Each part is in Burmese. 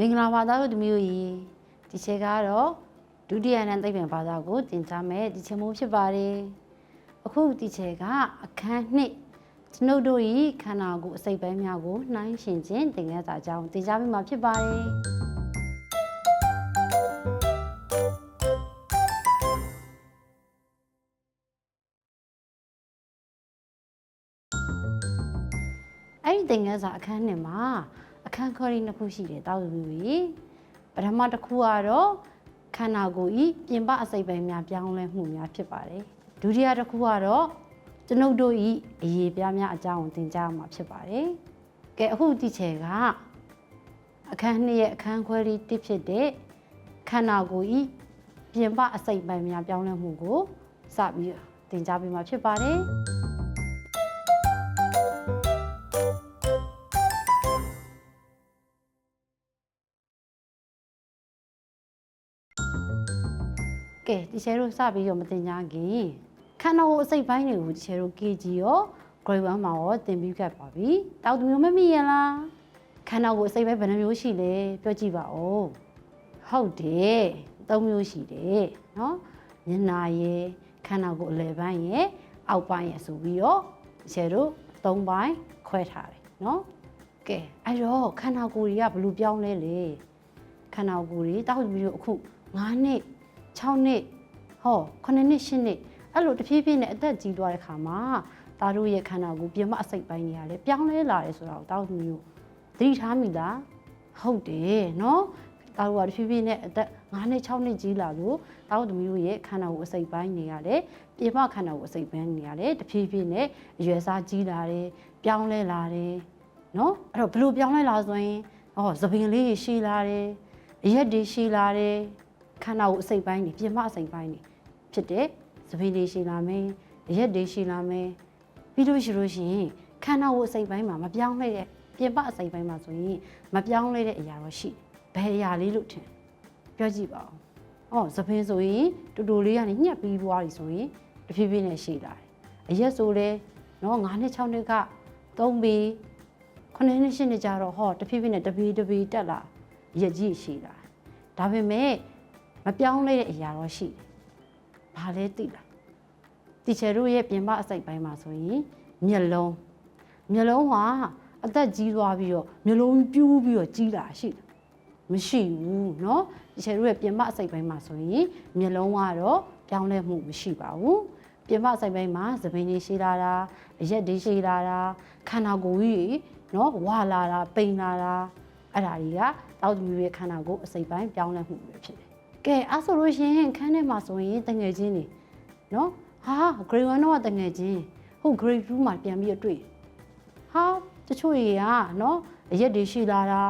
မင်္ဂလာပါသားတို့တမျိုးကြီးဒီချက်ကတော့ဒုတိယနန်းသိပ္ပံဘာသာကိုသင်ကြားမယ်ဒီချက်မိုးဖြစ်ပါတယ်အခုဒီချက်ကအခန်းနှစ်ကျွန်ုပ်တို့ဤခန္ဓာကိုယ်အစိတ်ပိုင်းများကိုနှိုင်းယှဉ်ခြင်းသင်ခန်းစာအကြောင်းသင်ကြားပေးမှာဖြစ်ပါတယ်အဲ့ဒီသင်ခန်းစာအခန်းနှစ်မှာ အခန်းခေါ်ရီနှစ်ခုရှိတယ်တောက်သူကြီးပထမတစ်ခုကတော့ခန္ဓာကိုယ်ဤပြင်ပအစိတ်ပိုင်းများပြောင်းလဲမှုများဖြစ်ပါတယ်ဒုတိယတစ်ခုကတော့ကျွန်ုပ်တို့ဤအရေးပြားများအကြောင်းကိုသင်ကြားမှာဖြစ်ပါတယ်ကဲအခုဒီချက်ကအခန်းနှစ်ရဲ့အခန်းခွဲရီတစ်ဖြစ်တဲ့ခန္ဓာကိုယ်ဤပြင်ပအစိတ်ပိုင်းများပြောင်းလဲမှုကိုစပြီးသင်ကြားပေးမှာဖြစ်ပါတယ် ကဲဒီချဲတို့စပြီးတော့မတင်ညာခင်ခန္ဓာကိုယ်အစိတ်ပိုင်းတွေကိုဒီချဲတို့ KG ရော grade 1မှာရောသင်ပြီးခဲ့ပါပြီတောက်သူမျိုးမမိရလားခန္ဓာကိုယ်အစိတ်ပိုင်းဘယ်နှမျိုးရှိလဲပြောကြည့်ပါဦးဟုတ်တယ်သုံးမျိုးရှိတယ်เนาะညနာရယ်ခန္ဓာကိုယ်အလယ်ပိုင်းရယ်အောက်ပိုင်းရယ်ဆိုပြီးတော့ဒီချဲတို့သုံးပိုင်းခွဲထားတယ်เนาะကဲအဲ့တော့ခန္ဓာကိုယ်တွေကဘယ်လိုပြောင်းလဲလဲခန္ဓာကိုယ်တွေတောက်သူမျိုးအခု9နှစ် 6နှစ်ဟော9နှစ်10နှစ်အဲ့လိုတဖြည်းဖြည်းနဲ့အသက်ကြီးသွားတဲ့ခါမှာသားတို့ရဲ့ခန္ဓာကိုယ်ပြင်မအစိတ်ပိုင်းတွေကလည်းပြောင်းလဲလာတယ်ဆိုတော့တောက်သူမျိုးသတိထားမိလားဟုတ်တယ်နော်သားတို့ကတဖြည်းဖြည်းနဲ့အသက်9နှစ်6နှစ်ကြီးလာလို့တောက်သူမျိုးရဲ့ခန္ဓာကိုယ်အစိတ်ပိုင်းတွေကလည်းပြင်မခန္ဓာကိုယ်အစိတ်ပိုင်းတွေကလည်းတဖြည်းဖြည်းနဲ့အရွယ်စားကြီးလာတယ်ပြောင်းလဲလာတယ်နော်အဲ့တော့ဘယ်လိုပြောင်းလဲလာဆိုရင်ဟောသပင်လေးတွေရှိလာတယ်အရက်တွေရှိလာတယ် ခန္ဓာကိုယ်အစိတ်ပိုင်းတွေပြင်မအစိတ်ပိုင်းတွေဖြစ်တဲ့သပင်းတွေရှိလာမယ်အရက်တွေရှိလာမယ်ပြီးလို့ရှိလို့ရှိရင်ခန္ဓာကိုယ်အစိတ်ပိုင်းမှာမပြောင်းလဲတဲ့ပြင်ပအစိတ်ပိုင်းမှာဆိုရင်မပြောင်းလဲတဲ့အရာတော့ရှိဘယ်အရာလေးလို့ထင်ပြောကြည့်ပါဦး။အော်သပင်းဆိုရင်တူတူလေးကနေညှက်ပြီးပွားပြီဆိုရင်တဖြည်းဖြည်းနဲ့ရှိလာတယ်။အရက်ဆိုလဲနော်9နှစ်6နှစ်က3ပြီး9နှစ်10နှစ်ကြာတော့ဟောတဖြည်းဖြည်းနဲ့တပီတပီတက်လာရက်ကြီးရှိလာတယ်။ဒါပေမဲ့ မပြောင်းလဲတဲ့အရာတော့ရှိတယ်။ဘာလဲသိလား။တီချယ်တို့ရဲ့ပြင်ပအစိတ်ပိုင်းမှာဆိုရင်မျက်လုံးမျက်လုံးဟာအသက်ကြီးသွားပြီးတော့မျက်လုံးပြူးပြီးတော့ကြီးလာရှိတယ်။မရှိဘူးเนาะတီချယ်တို့ရဲ့ပြင်ပအစိတ်ပိုင်းမှာဆိုရင်မျက်လုံးကတော့ပြောင်းလဲမှုမရှိပါဘူး။ပြင်ပအစိတ်ပိုင်းမှာသပင်းတွေရှိလာတာအရက်တွေရှိလာတာခန္ဓာကိုယ်ကြီးเนาะဝါလာတာပိန်လာတာအဲ့ဒါတွေကတောက်သူရဲ့ခန္ဓာကိုယ်အစိတ်ပိုင်းပြောင်းလဲမှုပဲဖြစ်တယ် ကဲအဲ့ဆိုလို့ရှရင်ခန်းထဲမှာဆိုရင်တငယ်ချင်းနေနော်ဟာ grade 1တော့ကတငယ်ချင်းဟုတ် grade 2မှာပြန်ပြီးတော့တွေ့ဟာတချို့တွေကနော်အရက်တွေရှိလာတာ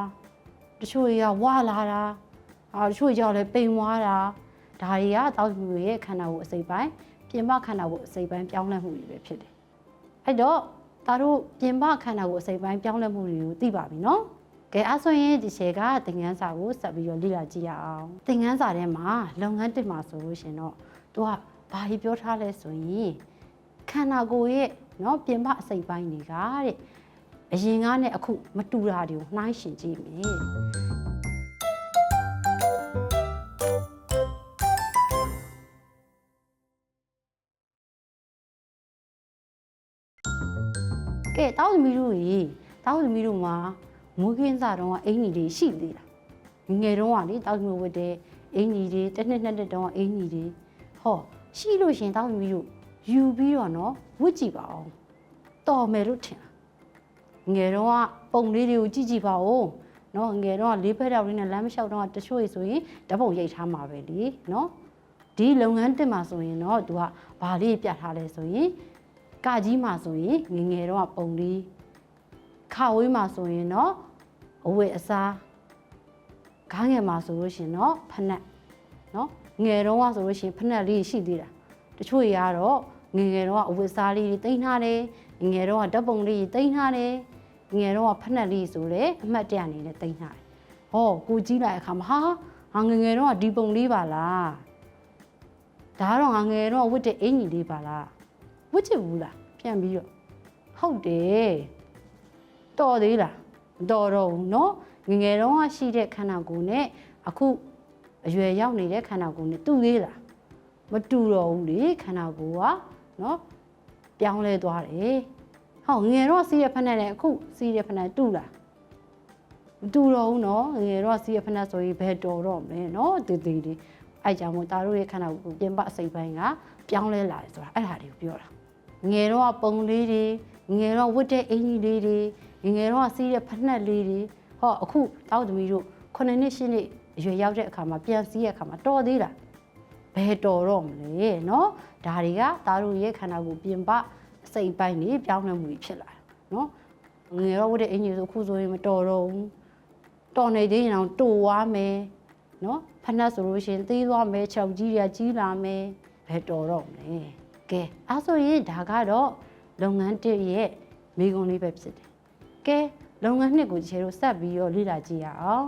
တချို့တွေကဝါလာတာဟာတချို့ကြောက်လဲပိန်ဝါတာဒါတွေကတောက်သူရဲ့ခန္ဓာကိုယ်အစိတ်ပိုင်းပြင်ပခန္ဓာကိုယ်အစိတ်ပိုင်းပြောင်းလဲမှုတွေပဲဖြစ်တယ်အဲ့တော့ဒါတို့ပြင်ပခန္ဓာကိုယ်အစိတ်ပိုင်းပြောင်းလဲမှုတွေကိုသိပါပြီနော် ကဲအဲ့ဆိုရင်ဒီချက်ကသင်ခန်းစာကိုဆက်ပြီးတော့လေ့လာကြည့်ရအောင်သင်ခန်းစာထဲမှာလုပ်ငန်းတစ်မှာဆိုလို့ရှင်တော့သူကဘာကြီးပြောထားလဲဆိုရင်ခန္ဓာကိုယ်ရဲ့เนาะပြင်ပအစိတ်ပိုင်းတွေကတဲ့အရင်ကနဲ့အခုမတူတာတွေကိုနှိုင်းယှဉ်ကြည့်မယ်ကဲတောက်သမီးတို့ရေတောက်သမီးတို့မှာ မိုးကင်းစားတော့ကအင်ကြီးတွေရှိသေးတာငယ်တော့ကလေတောက်မျိုးဝတ်တဲ့အင်ကြီးတွေတစ်နှစ်နှစ်နှစ်တော့အင်ကြီးတွေဟောရှိလို့ရှင်တောက်မျိုးတို့ယူပြီးတော့နော်ဝတ်ကြည့်ပါအောင်တော်မယ်လို့ထင်တာငယ်တော့ကပုံလေးတွေကိုကြည့်ကြည့်ပါဦးနော်ငယ်တော့ကလေးဖက်တောက်လေးနဲ့လမ်းမလျှောက်တော့တချို့ဆိုရင်ဓာတ်ပုံရိတ်ထားမှာပဲလေနော်ဒီလုပ်ငန်းတင်မှာဆိုရင်တော့သူကဘာလေးပြတ်ထားလဲဆိုရင်ကကြီးမှာဆိုရင်ငယ်ငယ်တော့ကပုံလေး ခဝေးမှာဆိုရင်တော့အဝတ်အစားခေါင်းငယ်မှာဆိုလို့ရှရင်တော့ဖနက်နော်ငယ်တော့ကဆိုလို့ရှရင်ဖနက်လေးရှိသေးတာတချို့တွေကတော့ငယ်ငယ်တော့ကအဝတ်အစားလေးတွေတင်ထားတယ်ငယ်တော့ကဓာတ်ပုံလေးတွေတင်ထားတယ်ငယ်တော့ကဖနက်လေးဆိုလေအမှတ်တရအနေနဲ့တင်ထားတယ်ဟောကိုကြီးလိုက်အခါမှာဟာဟာငယ်ငယ်တော့ကဒီပုံလေးပါလားဒါကတော့ငါငယ်တော့ဝတ်တဲ့အင်ကြီးလေးပါလားဝတ်ချစ်ဘူးလားပြန်ပြီးတော့ဟုတ်တယ် တော်သေးလားမတော်တော့ဘူးเนาะ ငယ်ငယ်တုန်းကရှိတဲ့ခန္ဓာကိုယ်နဲ့အခုအရွယ်ရောက်နေတဲ့ခန္ဓာကိုယ်နဲ့တူသေးလားမတူတော့ဘူးလေခန္ဓာကိုယ်ကနော်ပြောင်းလဲသွားတယ်ဟောငယ်တော့စီးရဖက်နဲ့အခုစီးရဖက်နဲ့တူလားမတူတော့ဘူးနော်ငယ်တော့စီးရဖက်နဲ့ဆိုရင်ဘယ်တော်တော့မလဲနော်တည်တည်လေးအဲ့ကြောင့်မို့တာတို့ရဲ့ခန္ဓာကိုယ်ပြင်ပအစိတ်ပိုင်းကပြောင်းလဲလာတယ်ဆိုတာအဲ့ဒါတွေကိုပြောတာ ငယ်တော့ပုံလေးတွေငယ်တော့ဝတ်တဲ့အင်ကြီးလေးတွေ ငယ်တော့စီးတဲ့ဖက်နှက်လေးတွေဟောအခုတောက်သမီးတို့9နှစ်10နှစ်အရွယ်ရောက်တဲ့အခါမှာပြန်စီးတဲ့အခါမှာတော်သေးလားဘယ်တော်တော့မလဲเนาะဒါတွေကသားတို့ရဲ့ခန္ဓာကိုယ်ပြင်ပအစိတ်အပိုင်းတွေပြောင်းလဲမှုတွေဖြစ်လာတာเนาะငယ်တော့ဝတ်တဲ့အင်ကြီးဆိုအခုဆိုရင်မတော်တော့ဘူးတော်နေသေးရင်တော့တူသွားမယ်เนาะဖက်နှက်ဆိုလို့ရှိရင်သေးသွားမယ်ခြေောက်ကြီးတွေကကြီးလာမယ်ဘယ်တော်တော့မလဲ ကဲအဲဆိုရင်ဒါကတော့လုပ်ငန်းတစ်ရဲ့မိကုံလေးပဲဖြစ်တယ် ကဲလုပ်ငန်းနှစ်ကိုခြေတို့ဆက်ပြီးတော့လေ့လာကြည့်ရအောင်